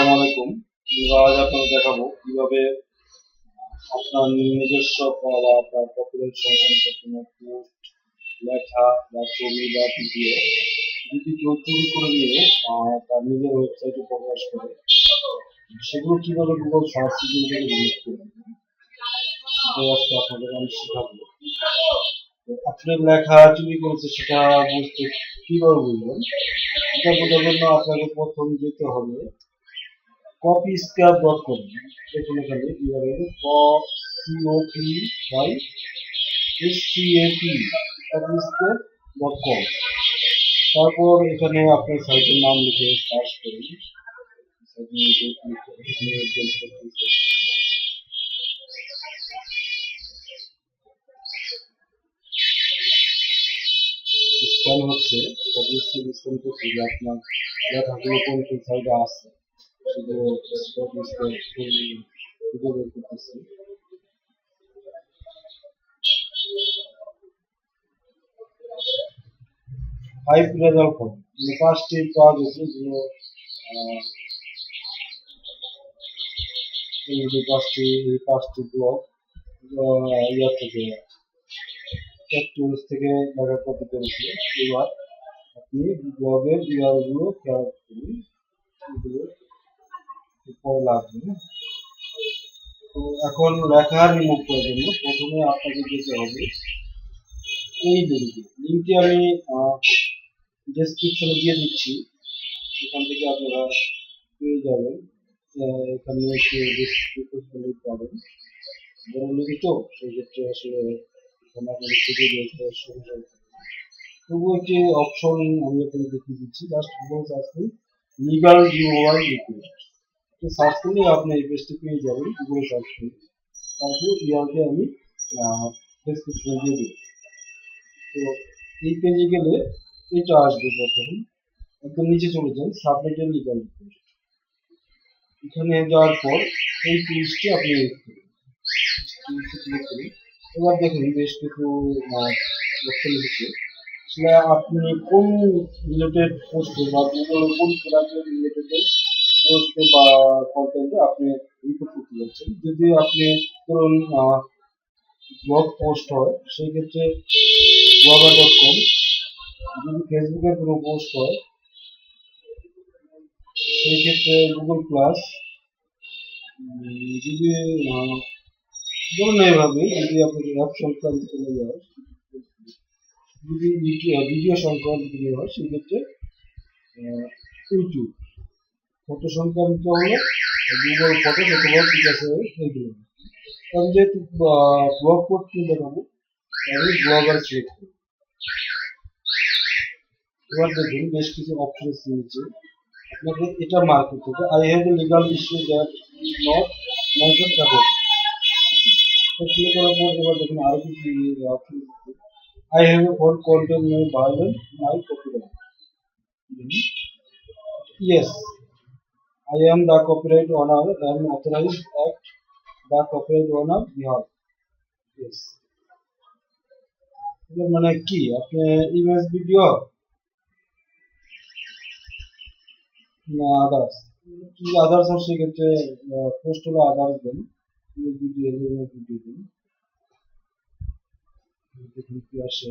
আসসালামু আলাইকুম আজ আপনাকে দেখাবো কীভাবে আপনার নিজস্ব বা আপনার কপিরাইট সংক্রান্ত কোনো পোস্ট লেখা বা ছবি বা ভিডিও যদি কেউ চুরি করে নিয়ে তার নিজের ওয়েবসাইটে প্রকাশ করে। সেগুলো কীভাবে গুগল ইঞ্জিন থেকে রিলিজ করবে আজকে আপনাদের আমি শেখাবো। তো আপনি লেখা চুরি করেছে সেটা বুঝতে কীভাবে বুঝবেন? এটা বোঝার জন্য আপনাকে প্রথম যেতে হবে কপি স্ক্যাপ ডট কম দেখুন এখানে ইউআরএল ক C O P Y S C A P copyscape dot com তারপর এখানে আপনার সাইটের নাম লিখে সার্চ করুন সাইটের নিচে click করে এখানে delete করতে হবে। স্ক্যান হচ্ছে অবশ্যই স্ক্যান করছে যে আপনার লেখাগুলো কোন কোন সাইডে আছে সেগুলো স্ক্যান খুঁজে বের করতেছি ফাইভ রেজাল্ট ফর্ম মানে পাঁচটি পাওয়া গেছে যেগুলো আহ, এই যে পাঁচটি এই পাঁচটি ব্লক ইয়ার থেকে টুলস থেকে লেখা কপি করেছি এবার আপনি ব্লগের ইউআরএলগুলো খেয়াল করুন পরে লাগবে? তো এখন লেখা রিমুভ করার জন্য প্রথমে আপনাকে যেতে হবে এই লিঙ্কে লিঙ্কটি আমি ডেসক্রিপশনে দিয়ে দিচ্ছি। এখান থেকে আপনারা পেয়ে যাবেন। এখানে একটু ডেসক্রিপশন পাবেন বড় লিখি তো সেই ক্ষেত্রে আসলে এখানে আপনাদের খুঁজে বের সুবিধা। তবুও একটি অপশন আমি এখানে দেখিয়ে দিচ্ছি। Just Google search legal UI request তো সার্চ করলে আপনি এই পেজটি পেয়ে যাবেন গুগল সার্চ করুন তারপর ইউআরটি আমি ডেসক্রিপশনে দিয়ে দিই তো এই পেজে গেলে এটা আসবে প্রথমে। একদম নিচে চলে যান সাবমিটেড লিগাল রিকোয়েস্ট এখানে যাওয়ার পর এই পেজটি আপনি করুন। এবার দেখুন, বেশ কিছু অপশন এসেছে আসলে আপনি কোন রিলেটেড পোস্টে বা কোন প্রোডাক্টের রিলেটেড পোস্টে বা কন্টেন্টে আপনি করতে যাচ্ছেন। যদি আপনি ধরুন ব্লগ পোস্ট হয় সেই ক্ষেত্রে ব্লগার ডট কম যদি ফেসবুকের কোনো পোস্ট হয় সেই ক্ষেত্রে গুগল প্লাস যদি ধরুন এইভাবে যদি আপনার অ্যাপ সংক্রান্ত ইয়ে যদি ভিডিও সংক্রান্ত কোনো হয়, সেক্ষেত্রে ইউটিউব ফটো সংক্রান্ত হলে গুগল ফটো অথবা পিকাসে এইগুলো আমি যেহেতু ব্লগ করতে দেখাবো আমি ব্লগার সিলেক্ট করি এবার দেখুন, বেশ কিছু অপশন নিয়েছে আপনাকে এটা মার্ক করতে হবে। I have a legal issue that not mention about click করার পর এবার দেখুন, আরও কিছু I am the copyright owner and authorized act, the copyright owner behalf. Yes. মানে কি? আপনি ইমেজ ভিডিও না আদার্স কি আদার্স হয় সেক্ষেত্রে? পোস্ট হলো আদার্স দেন। ভিডিও ভিডিও দেখুন কি আসে।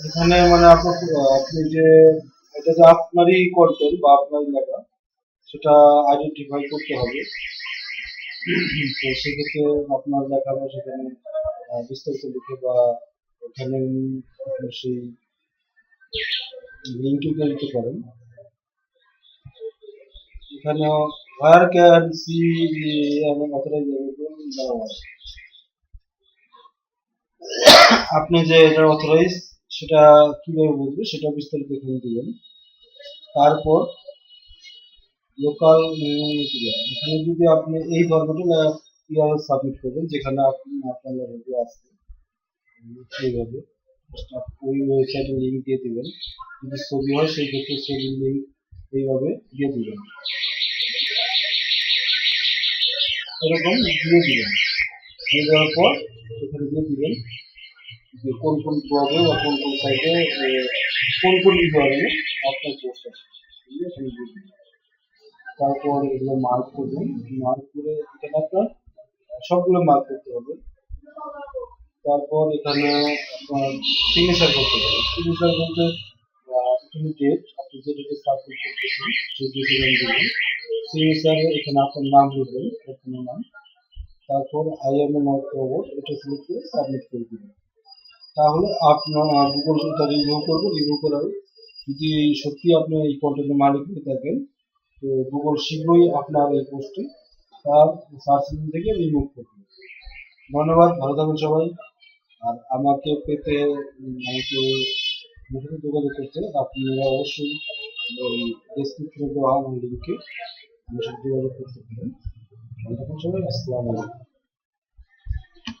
এখানে মানে আপনার, আপনি যে, এটা যে আপনারই কন্টেন্ট বা আপনারই লেখা, সেটা আইডেন্টিফাই করতে হবে। তো সেক্ষেত্রে আপনার লেখাটা সেখানে বিস্তারিত লিখে বা ওখানে আপনার সেই লিঙ্কে দিতে পারেন। এখানেও where can see the an authorized variable আপনি যে এটা অথরাইজ সেটা কীভাবে বুঝবে সেটা বিস্তারিত এখানে দিবেন। তারপর লোকাল এখানে যদি আপনি এই ফরম্যাটে কীভাবে সাবমিট করবেন, যেখানে আপনি আপনার লেভেলটি আসছে এইভাবে ওই ওয়েবসাইটের লিঙ্ক দিয়ে দিবেন। যদি ছবি হয়, সেই ক্ষেত্রে ছবির লিঙ্ক এইভাবে দিয়ে দিবেন। এরকম দিয়ে দিবেন। দিয়ে দেওয়ার পর এখানে দিয়ে দিবেন যে কোন কোন ব্লগে বা কোন কোন সাইটে কোন কোন বিভাগে আপনার পোস্ট আছে? তারপর এগুলো মার্ক করবেন। মার্ক করে এখানে আপনার সবগুলো মার্ক করতে হবে। তারপর এখানে আপনার সিগনেচার করতে হবে। সিগনেচার বলতে এখানে ডেট আপনি যে ডেটে সাবমিট করতেছেন, সেই ডেটে সিগনেচারে এখানে আপনার নাম দেবেন প্রথমে নাম। তারপর আই এম নট রোবট এটা সিলেক্ট করে সাবমিট করে দেবেন তাহলে আপনার গুগল এটা রিভিউ করবে রিভিউ করার যদি সত্যি আপনি এই কন্টেন্টের মালিক হয়ে থাকেন, তো গুগল শীঘ্রই আপনার এই পোস্টে তার সার্চ ইঞ্জিন থেকে রিমুভ করবে ধন্যবাদ, ভালো থাকবেন সবাই। আর আমাকে পেতে, আমাকে যোগাযোগ করতে, আপনারা অবশ্যই ডেসক্রিপশনে দেওয়া আমার লিঙ্কে আমার সাথে যোগাযোগ করতে পারেন ভালো থাকুন সবাই আসসালামু আলাইকুম